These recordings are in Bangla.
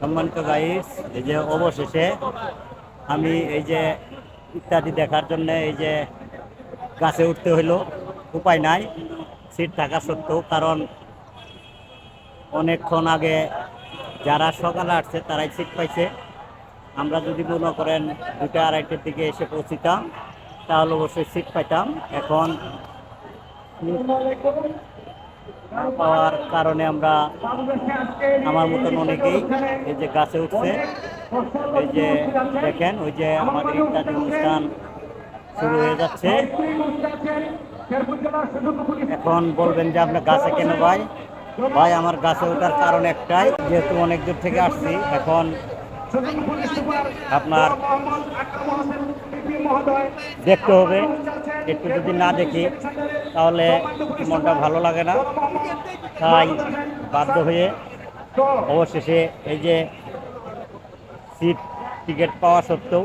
সম্মানিত গাইস এই যে অবশেষে আমি এই যে ইত্যাদি দেখার জন্য এই যে গাছে উঠতে হইল, উপায় নাই, সিট থাকা সত্ত্বেও, কারণ অনেকক্ষণ আগে যারা সকালে আসছে, তারাই সিট পাইছে। আমরা যদি মনে করেন দুটা আড়াইটের দিকে এসে পৌঁছিতাম, তাহলে অবশ্যই সিট পাইতাম। এখন পাওয়ার কারণে আমরা আমার মতন অনেকেই এই যে গাছে উঠছে, এই যে দেখেন, ওই যে আমাদের ইত্যাদি অনুষ্ঠান শুরু হয়ে যাচ্ছে। এখন বলবেন যে আপনার গাছে কেন ভাই? ভাই, আমার গাছে ওঠার কারণ একটাই, যেহেতু অনেক দূর থেকে আসছি, এখন আপনার দেখতে হবে। একটু যদি না দেখি তাহলে মনটা ভালো লাগে না। তাই বাধ্য হয়ে অবশেষে এই যে সিট টিকিট পাওয়া সত্ত্বেও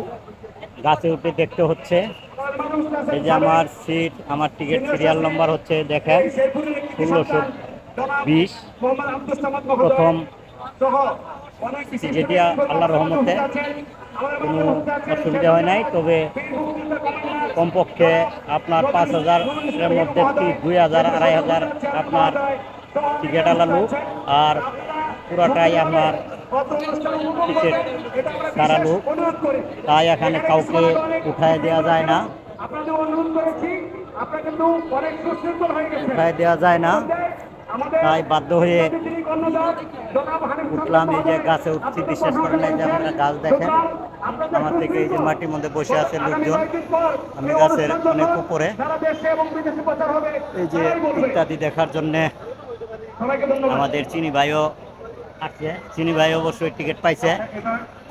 গাছে উঠে দেখতে হচ্ছে। এই যে আমার সিট আমার টিকিট সিরিয়াল নম্বর হচ্ছে দেখেন ষোলোশো বিশ। প্রথম যেটি আল্লাহ রহমতে কোনো অসুবিধা হয় নাই তবে কমপক্ষে আপনার পাঁচ হাজারের মধ্যে দুই হাজার আড়াই হাজার আপনার টিকিট আলালু। আর পুরাটাই আপনার টিকিট সারা লোক তাই এখানে কাউকে উঠায় দেওয়া যায় না। উঠায় দেওয়া যায় না। তাই বাধ্য হয়ে উঠলাম এই যে গাছে উঠছি বিশ্বাস করেন এই যে আপনারা গাছ দেখেন। আমার থেকে এই যে মাটির মধ্যে বসে আছে লোকজন আমি গাছের অনেক উপরে এই যে ইত্যাদি দেখার জন্যে আমাদের চিনি ভাইও আছে চিনি ভাই অবশ্যই টিকিট পাইছে।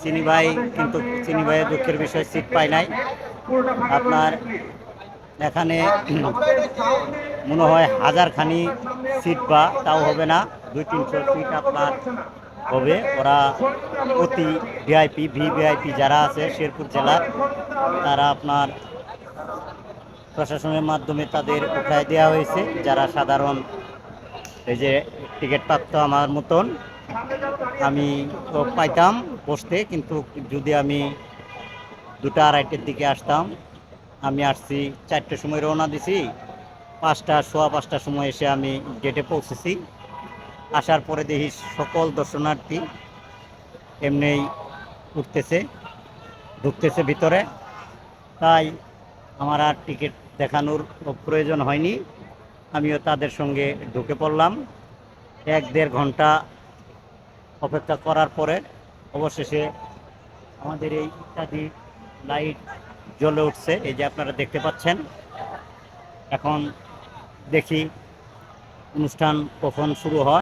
চিনি ভাই কিন্তু চিনি ভাইয়ের দুঃখের বিষয় সিট পায় নাই। আপনার এখানে মনে হয় হাজার খানি সিট বা তাও হবে না। দুই তিনশো সিট আপনার হবে। ওরা অতি ভিআইপি ভি ভিআইপি যারা আছে শেরপুর জেলার, তারা আপনার প্রশাসনের মাধ্যমে তাদের উঠায় দেওয়া হয়েছে। যারা সাধারণ এই যে টিকিট প্রাপ্ত আমার মতন, আমি তো পাইতাম বসতে, কিন্তু যদি আমি দুটা আড়াইটের দিকে আসতাম, আমি আসছি চারটের সময় রওনা দিছি, পাঁচটা, সোয়া পাঁচটার সময় এসে আমি গেটে পৌঁছেছি। আসার পরে দেখি সকল দর্শনার্থী এমনিই উঠতেছে, ঢুকতেছে ভিতরে। তাই আমার আর টিকিট দেখানোর প্রয়োজন হয়নি। আমিও তাদের সঙ্গে ঢুকে পড়লাম। এক দেড় ঘণ্টা অপেক্ষা করার পরে অবশেষে আমাদের এই ইত্যাদি লাইট জ্বলে উঠছে, এই যে আপনারা দেখতে পাচ্ছেন। এখন দেখি অনুষ্ঠান কখন শুরু হয়।